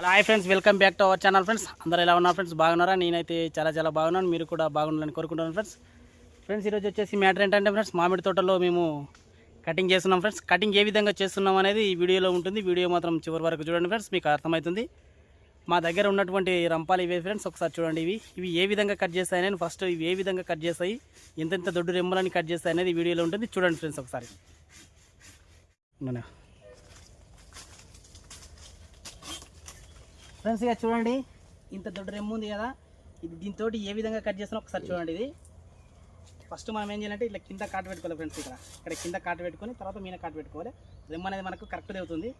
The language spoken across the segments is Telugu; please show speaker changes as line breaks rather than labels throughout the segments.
Hello hi friends welcome back to our channel friends అందరూ ఎలా ఉన్నారు ఫ్రెండ్స్ బాగున్నారా? నేనైతే చాలా చాలా బాగున్నాను. మీరు కూడా బాగుండాలని కోరుకుంటున్నాను ఫ్రెండ్స్ ఫ్రెండ్స్ ఈరోజు వచ్చేసి మ్యాటర్ ఏంటంటే ఫ్రెండ్స్ మామిడి తోటలో మేము కటింగ్ చేస్తున్నాం ఫ్రెండ్స్ కటింగ్ ఏ విధంగా చేస్తున్నాం అనేది ఈ వీడియోలో ఉంటుంది. వీడియో మాత్రం చివరి వరకు చూడండి ఫ్రెండ్స్ మీకు అర్థమవుతుంది. మా దగ్గర ఉన్నటువంటి రంపాలు ఇవే ఫ్రెండ్స్ ఒకసారి చూడండి ఇవి. ఇవి ఏ విధంగా కట్ చేస్తాయని ఫస్ట్ ఇవి ఏ విధంగా కట్ చేస్తాయి? ఎంతెంత దొడ్డు రెమ్మలని కట్ చేస్తాయి అనేది వీడియోలో ఉంటుంది. చూడండి ఫ్రెండ్స్ ఒకసారి. ఫ్రెండ్స్ ఇక చూడండి. ఇంత దొడ్డ రెమ్ము ఉంది కదా. ఇది దీంతో ఏ విధంగా కట్ చేస్తున్నా ఒకసారి చూడండి ఇది. ఫస్ట్ మనం ఏం చేయాలంటే ఇట్లా కింద కాటు పెట్టుకోవాలి ఫ్రెండ్స్ ఇక్కడ. ఇక్కడ కింద కాటు పెట్టుకొని తర్వాత మీన కాటు పెట్టుకోవాలి. రెమ్మ అనేది మనకు కరెక్ట్ అవుతుంది.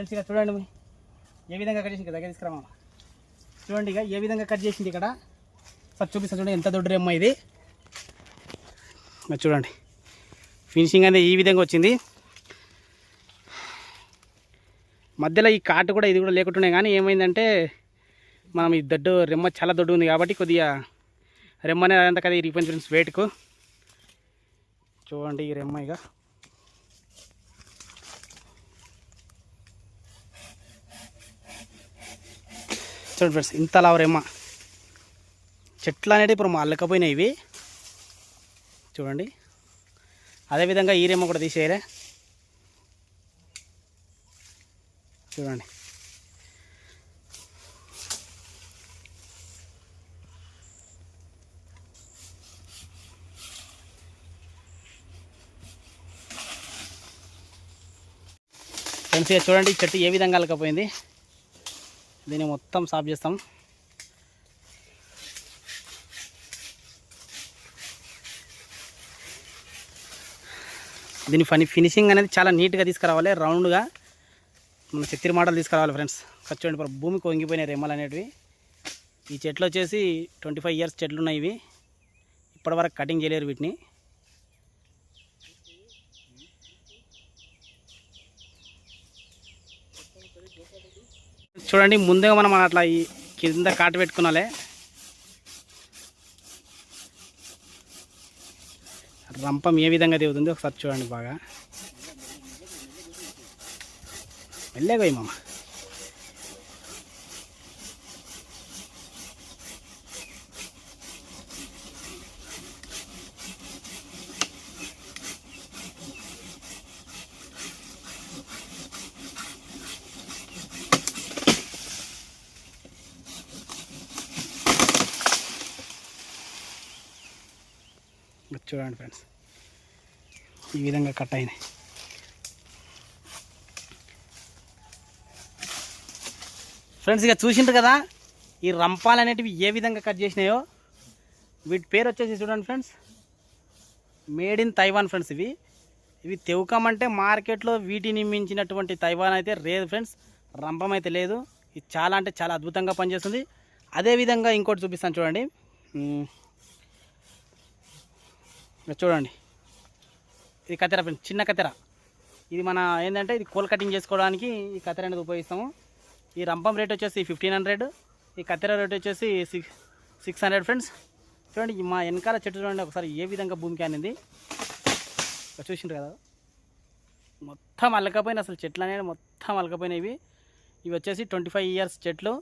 తెలుసు ఇక చూడండి ఏ విధంగా కట్ చేసి దగ్గర తీసుకురామా? చూడండి ఇక ఏ విధంగా కట్ చేసింది ఇక్కడ? సార్ చూపిస్తా చూడండి ఎంత దొడ్డు రెమ్మ ఇది. మరి చూడండి. ఫినిషింగ్ అనేది ఈ విధంగా వచ్చింది. మధ్యలో ఈ కాటు కూడా ఇది కూడా లేకుంటున్నాయి కానీ ఏమైందంటే మనం ఈ దొడ్డు రెమ్మ చాలా దొడ్డు ఉంది కాబట్టి కొద్దిగా రెమ్మ అనేది అదంతా కదా ఇరిగిపోయింది ఫ్రెండ్స్ వెయిట్కు చూడండి ఈ రెమ్మ ఇక. చూడండి ఫ్రెండ్స్. ఇంత లావరేమా చెట్లు అనేవి ఇప్పుడు మా అల్లకపోయినాయి ఇవి. చూడండి. అదేవిధంగా ఈ రెమ్మ కూడా తీసేయలే చూడండి. ఫ్రెండ్స్ ఇక చూడండి చెట్టు ఏ విధంగా అల్లకపోయింది దీన్ని మొత్తం సాఫ్ చేస్తాం. దీని ఫని ఫినిషింగ్ అనేది చాలా నీట్గా తీసుకురావాలి రౌండ్గా. మన చిత్తిరి మోడల్ తీసుకురావాలి ఫ్రెండ్స్. ఖర్చు ఇప్పుడు భూమికి వంగిపోయినాయి రెమ్మలు అనేటివి. ఈ చెట్లు వచ్చేసి ట్వంటీ ఫైవ్ ఇయర్స్ చెట్లు ఉన్నాయి ఇవి. ఇప్పటివరకు కటింగ్ చేయలేరు వీటిని. చూడండి ముందే మనం అట్లా ఈ కింద కాటు పెట్టుకున్నాలే. రంపం ఏ విధంగా దిగుతుంది ఒకసారి చూడండి బాగా. వెళ్ళేగా మామ. చూడండి ఫ్రెండ్స్. ఈ విధంగా కట్ అయినాయి. ఫ్రెండ్స్ ఇక చూసిండ్రు కదా ఈ రంపాలు అనేటివి ఏ విధంగా కట్ చేసినాయో? వీటి పేరు వచ్చేసి చూడండి friends. Made in Taiwan friends ఇవి. ఇవి తెవుకమంటే మార్కెట్లో వీటిని మించినటువంటి తైవాన్ అయితే లేదు ఫ్రెండ్స్. రంపం అయితే లేదు. ఇది చాలా అంటే చాలా అద్భుతంగా పనిచేస్తుంది. అదేవిధంగా ఇంకోటి చూపిస్తాను చూడండి. ఉమ్. చూడండి. ఇది కత్తెర ఫ్రెండ్స్ చిన్న కత్తెర. ఇది మన ఏంటంటే ఇది కోల్ కటింగ్ చేసుకోవడానికి ఈ కత్తెర అనేది ఉపయోగిస్తాము. ఈ రంపం రేట్ వచ్చేసి ఫిఫ్టీన్ హండ్రెడ్ ఈ కత్తెర రేట్ వచ్చేసి సిక్స్ సిక్స్ హండ్రెడ్ ఫ్రెండ్స్. చూడండి మా వెనకాల చెట్టు చూడండి ఒకసారి ఏ విధంగా భూమికి అనేది చూసిండ్రు కదా. మొత్తం అల్లకపోయిన అసలు చెట్లు అనేది మొత్తం అల్లకపోయినవి ఇవి. వచ్చేసి ట్వంటీ ఫైవ్ ఇయర్స్ చెట్లు.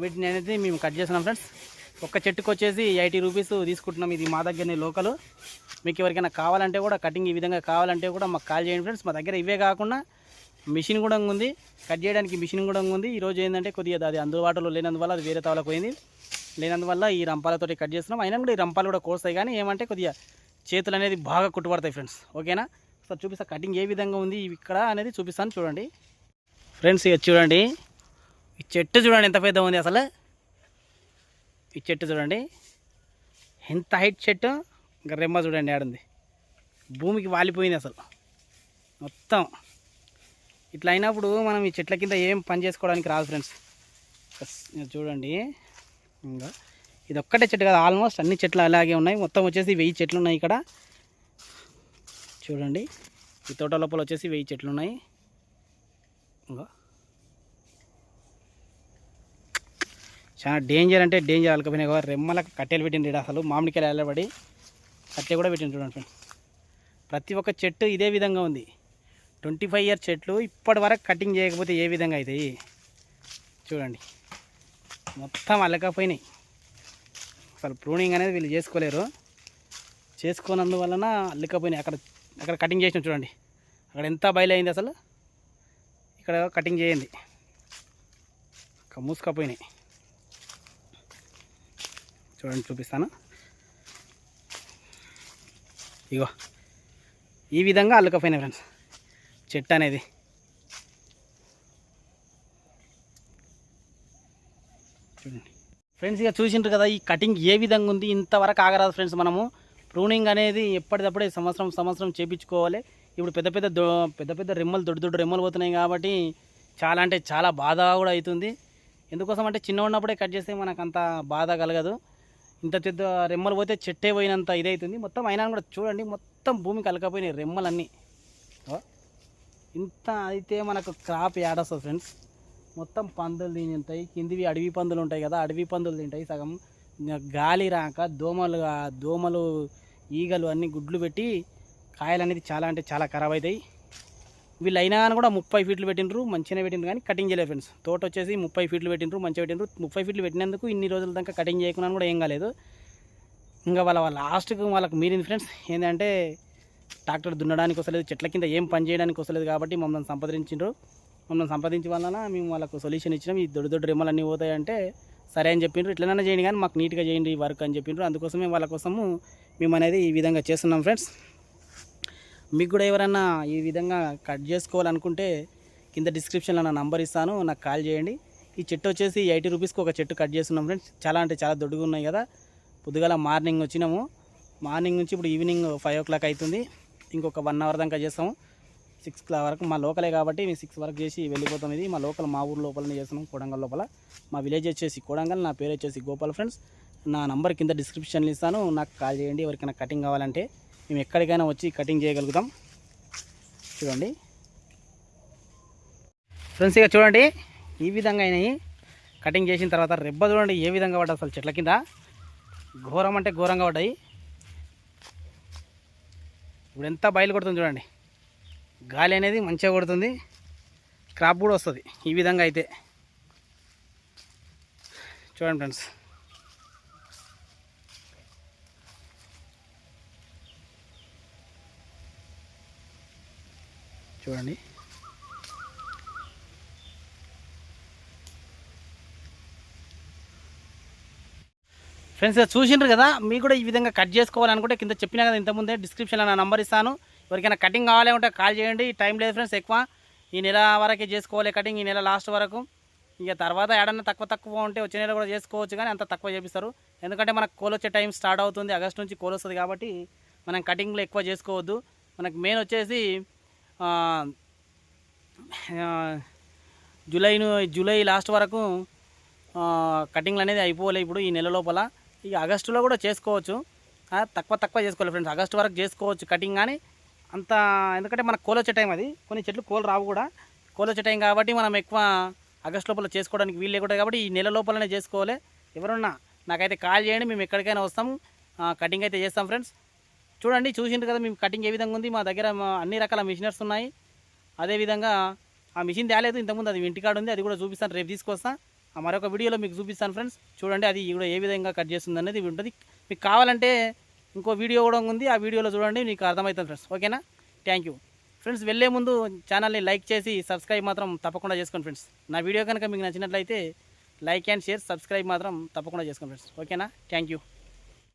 వీటిని అనేది మేము కట్ చేస్తున్నాం ఫ్రెండ్స్. ఒక్క చెట్టుకు వచ్చేసి ఎయిటీ రూపీస్ తీసుకుంటున్నాం. ఇది మా దగ్గరనే లోకల్. మీకు ఎవరికైనా కావాలంటే కూడా కటింగ్ ఈ విధంగా కావాలంటే కూడా మాకు కాల్ చేయండి ఫ్రెండ్స్. మా దగ్గర ఇవే కాకుండా మిషన్ కూడా ఉంది. కట్ చేయడానికి మిషన్ కూడా ఉంది. ఈరోజు ఏంటంటే కొద్దిగా అది అందుబాటులో లేనందువల్ల అది వేరే తవలకు పోయింది. లేనందువల్ల ఈ రంపాలతోటి కట్ చేస్తున్నాం. అయినా కూడా ఈ రంపాలు కూడా కోస్తాయి కానీ ఏమంటే కొద్దిగా చేతులు అనేది బాగా కుట్టుపడతాయి ఫ్రెండ్స్. ఓకేనా? సార్ చూపిస్తా కటింగ్ ఏ విధంగా ఉంది ఇవి ఇక్కడ అనేది చూపిస్తాను చూడండి. ఫ్రెండ్స్ ఇక చూడండి. ఈ చెట్టు చూడండి ఎంత పెద్ద ఉంది అసలు. ఈ చెట్టు చూడండి. ఎంత హైట్ చెట్టు? ఇంకా రెమ్మ చూడండి ఆడుంది. భూమికి వాలిపోయింది అసలు. మొత్తం. ఇట్లా అయినప్పుడు మనం ఈ చెట్ల కింద ఏం పని చేసుకోవడానికి రాదు ఫ్రెండ్స్ చూడండి. ఇంకా ఇది ఒక్కటే చెట్టు కదా ఆల్మోస్ట్ అన్ని చెట్లు అలాగే ఉన్నాయి. మొత్తం వచ్చేసి వెయ్యి చెట్లు ఉన్నాయి ఇక్కడ. చూడండి. ఈ తోట లోపల వచ్చేసి వెయ్యి చెట్లు ఉన్నాయి. ఇంకా చాలా డేంజర్ అంటే డేంజర్ అలకపోయినాయి కదా రెమ్మలకు కట్టెలు పెట్టింది అసలు. మామిడికాయలు వెళ్ళబడి కట్టె కూడా పెట్టింది చూడండి ఫ్రెండ్స్. ప్రతి ఒక్క చెట్టు ఇదే విధంగా ఉంది. ట్వంటీ ఫైవ్ ఇయర్ చెట్లు ఇప్పటి వరకు కటింగ్ చేయకపోతే ఏ విధంగా అవుతాయి చూడండి. మొత్తం అల్లకపోయినాయి. అసలు ప్రూనింగ్ అనేది వీళ్ళు చేసుకోలేరు. చేసుకోనందువలన అల్లికపోయినాయి. అక్కడ అక్కడ కటింగ్ చేసిన చూడండి. అక్కడ ఎంత బయలైంది అసలు? ఇక్కడ కటింగ్ చేయండి. ఇంకా మూసుకపోయినాయి. చూడండి చూపిస్తాను. ఇగో ఈ విధంగా అల్లుకపోయినాయి ఫ్రెండ్స్ చెట్టు అనేది. చూడండి. ఫ్రెండ్స్ ఇక చూసింటారు కదా ఈ కటింగ్ ఏ విధంగా ఉంది ఇంతవరకు ఆగరాదు ఫ్రెండ్స్ మనము. ప్రూనింగ్ అనేది ఎప్పటికప్పుడే సంవత్సరం సంవత్సరం చేపించుకోవాలి. ఇప్పుడు పెద్ద పెద్ద పెద్ద పెద్ద రెమ్మలు దొడ్డు దొడ్డు రెమ్మలు పోతున్నాయి కాబట్టి చాలా అంటే చాలా బాధ కూడా అవుతుంది. ఎందుకోసం అంటే చిన్న ఉన్నప్పుడే కట్ చేస్తే మనకు అంత బాధ కలగదు. ఇంత పెద్ద రెమ్మలు పోతే చెట్టే పోయినంత ఇదైతుంది. మొత్తం అయినా కూడా చూడండి మొత్తం భూమి కలకపోయినాయి రెమ్మలన్నీ. ఇంత అయితే మనకు క్రాప్ ఏడొస్తుంది ఫ్రెండ్స్ మొత్తం పందులు తింటాయి కిందివి అడవి పందులు ఉంటాయి కదా అడవి పందులు తింటాయి సగం. గాలి రాక దోమలు దోమలు ఈగలు అన్నీ గుడ్లు పెట్టి కాయలు అనేది చాలా అంటే చాలా ఖరాబ్ అవుతాయి. వీళ్ళు అయినా కానీ కూడా ముప్పై ఫీట్లు పెట్టినరు మంచిగానే పెట్టినరు కానీ కటింగ్ చేయలేదు ఫ్రెండ్స్ తోట వచ్చేసి ముప్పై ఫీట్లు పెట్టినరు మంచిగా పెట్టినరు ముప్పై ఫీట్లు పెట్టినందుకు ఇన్ని రోజుల దాకా కటింగ్ చేయకుండా కూడా ఏం కాలేదు. ఇంకా వాళ్ళ వాళ్ళ లాస్ట్కి వాళ్ళకి మీరింది ఫ్రెండ్స్ ఏంటంటే ట్రాక్టర్ దున్నడానికి వస్తలేదు చెట్ల కింద ఏం పని చేయడానికి వస్తలేదు కాబట్టి మమ్మల్ని సంప్రదించిండ్రు. మమ్మల్ని సంప్రదించి వలన మేము వాళ్ళకు సొల్యూషన్ ఇచ్చినాం. ఈ దొడ్డు దొడ్డు రెమ్మలు అన్నీ పోతాయంటే సరే అని చెప్పిండ్రు. ఇట్లనైనా చేయండి కానీ మాకు నీట్గా చేయండి ఈ వర్క్ అని చెప్పిండ్రు. అందుకోసమే వాళ్ళ కోసము మేము అనేది ఈ విధంగా చేస్తున్నాం ఫ్రెండ్స్ మీకు కూడా ఎవరైనా ఈ విధంగా కట్ చేసుకోవాలనుకుంటే కింద డిస్క్రిప్షన్లో నా నంబర్ ఇస్తాను నాకు కాల్ చేయండి. ఈ చెట్టు వచ్చేసి ఎయిటీ రూపీస్కి ఒక చెట్టు కట్ చేస్తున్నాం ఫ్రెండ్స్. చాలా అంటే చాలా దొడ్డుగా ఉన్నాయి కదా. పొద్దుగాల మార్నింగ్ వచ్చినాము. మార్నింగ్ నుంచి ఇప్పుడు ఈవినింగ్ ఫైవ్ ఓ క్లాక్ అవుతుంది. ఇంకొక వన్ అవర్ దాకా చేస్తాము. సిక్స్ క్లాక్ వరకు మా లోకలే కాబట్టి మేము సిక్స్ వరకు చేసి వెళ్ళిపోతాం ఇది. మా లోకల్ మా ఊరు లోపలనే చేస్తున్నాం కోడంగల్ లోపల. మా విలేజ్ వచ్చేసి కోడంగల్ నా పేరు వచ్చేసి గోపాల్ ఫ్రెండ్స్. నా నంబర్ కింద డిస్క్రిప్షన్లో ఇస్తాను. నాకు కాల్ చేయండి. ఎవరికైనా కటింగ్ కావాలంటే మేము ఎక్కడికైనా వచ్చి కటింగ్ చేయగలుగుతాం. చూడండి. ఫ్రెండ్స్ ఇక చూడండి. ఈ విధంగా అయినాయి. కటింగ్ చేసిన తర్వాత రెబ్బ చూడండి ఏ విధంగా పడ్డా అసలు చెట్ల కింద. ఘోరం అంటే ఘోరంగా పడ్డాయి. ఇప్పుడు ఎంత బయలు కొడుతుంది చూడండి. గాలి అనేది మంచిగా కొడుతుంది. క్రాప్ కూడా వస్తుంది. ఈ విధంగా అయితే. చూడండి ఫ్రెండ్స్. చూడండి. ఫ్రెండ్స్ చూసిండ్రు కదా మీకు కూడా ఈ విధంగా కట్ చేసుకోవాలనుకుంటే కింద చెప్పినా కదా ఇంతకుముందే డిస్క్రిప్షన్లో నా నంబర్ ఇస్తాను. ఎవరికైనా కటింగ్ కావాలి ఉంటే కాల్ చేయండి. టైం లేదు ఫ్రెండ్స్ ఎక్కువ. ఈ నెల వరకే చేసుకోవాలి కటింగ్ ఈ నెల లాస్ట్ వరకు. ఇక తర్వాత ఏడన్నా తక్కువ తక్కువ ఉంటే వచ్చే నెల కూడా చేసుకోవచ్చు కానీ అంత తక్కువ చేపిస్తారు. ఎందుకంటే మనకు కోల్ వచ్చే టైం స్టార్ట్ అవుతుంది. ఆగస్ట్ నుంచి కోల్ వస్తుంది కాబట్టి మనం కటింగ్లో ఎక్కువ చేసుకోవద్దు. మనకు మెయిన్ వచ్చేసి జూలైను జూలై జూలై లాస్ట్ వరకు కటింగ్లు అనేది అయిపోలే ఇప్పుడు ఈ నెల లోపల. ఇక ఆగస్టులో కూడా చేసుకోవచ్చు. తక్కువ తక్కువ చేసుకోవాలి ఫ్రెండ్స్. ఆగస్టు వరకు చేసుకోవచ్చు కటింగ్ కానీ అంత ఎందుకంటే మనకు కోల్ వచ్చే టైం అది. కొన్ని చెట్లు కోలు రావు కూడా. కోల వచ్చే టైం కాబట్టి మనం ఎక్కువ ఆగస్టు లోపల చేసుకోవడానికి వీలు లేకుండా కాబట్టి ఈ నెల లోపలనే చేసుకోవాలి. ఎవరున్నా నాకైతే కాల్ చేయండి. మేము ఎక్కడికైనా వస్తాం కటింగ్ అయితే చేస్తాం ఫ్రెండ్స్. చూడండి చూసిండ్రు కదా మేము కటింగ్ ఏ విధంగా ఉంది. మా దగ్గర అన్ని రకాల మిషనర్స్ ఉన్నాయి. అదేవిధంగా ఆ మిషన్ తేలేదు ఇంతకుముందు అది ఇంటికాడ ఉంది అది కూడా చూపిస్తాను రేపు తీసుకొస్తాను ఆ మరొక వీడియోలో మీకు చూపిస్తాను ఫ్రెండ్స్. చూడండి అది కూడా ఏ విధంగా కట్ చేస్తుంది అనేది ఉంటుంది. మీకు కావాలంటే ఇంకో వీడియో కూడా ఉంది ఆ వీడియోలో చూడండి మీకు అర్థమవుతుంది ఫ్రెండ్స్. ఓకేనా? థ్యాంక్ యూ ఫ్రెండ్స్ వెళ్ళే ముందు ఛానల్ని లైక్ చేసి సబ్స్క్రైబ్ మాత్రం తప్పకుండా చేసుకోండి ఫ్రెండ్స్. నా వీడియో కనుక మీకు నచ్చినట్లయితే లైక్ అండ్ షేర్ సబ్స్క్రైబ్ మాత్రం తప్పకుండా చేసుకోండి ఫ్రెండ్స్. ఓకేనా? Thank you